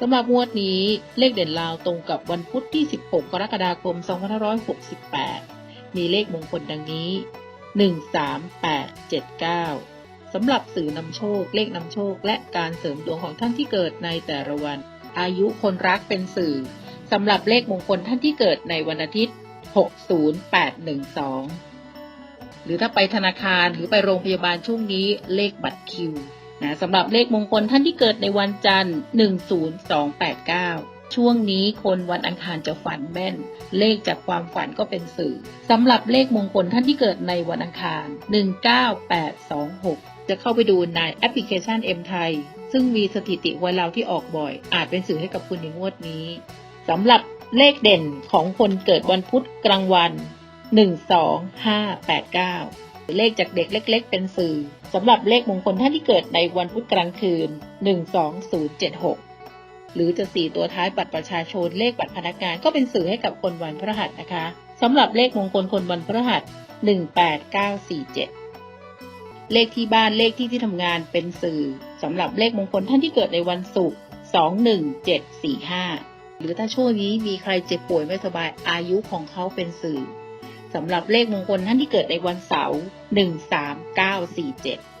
สำหรับงวดนี้เลขเด่นลาวตรงกับวันพุธที่ 16 กรกฎาคม 2568 มีเลขมงคลดังนี้ 13879 สำหรับสื่อนำโชค เลขนำโชค และการเสริมดวงของท่านที่เกิดในแต่ละวัน อายุคนรักเป็นสื่อ สำหรับเลขมงคลท่านที่เกิดในวันอาทิตย์ 60812 หรือถ้าไปธนาคารหรือไปโรงพยาบาลช่วงนี้เลขบัตรคิว นะสำหรับเลขมงคลท่านที่เกิดในวันจันทร์ 10289 ช่วงนี้คนวันอังคารจะฝันแม่น เลขจากความฝันก็เป็นสื่อสำหรับเลขมงคลท่านที่เกิดในวันอังคาร 19826 จะเข้าไปดูในแอปพลิเคชัน M ไทย ซึ่งมีสถิติวันเราที่ออกบ่อย อาจเป็นสื่อให้กับคุณในงวดนี้สำหรับเลขเด่นของคนเกิดวันพุธกลางวัน 12589 เลขจากเด็กเล็ก ๆ เป็นสื่อสำหรับเลขมงคลท่านที่เกิดในวันพุธกลางคืน 12076 หรือจะสี่ตัวท้ายบัตรประชาชนเลขบัตรพนักงานก็เป็นสื่อให้กับคนวันพฤหัสนะคะสำหรับเลขมงคลคนวันพฤหัส 18947 เลขที่บ้านเลขที่ที่ทำงานเป็นสื่อสำหรับเลขมงคลท่านที่เกิดในวันศุกร์21745 หรือถ้าช่วงนี้มีใครเจ็บป่วยไม่สบายอายุของเขาเป็นสื่อ สำหรับเลขมงคลท่านที่เกิดในวันเสาร์ 13947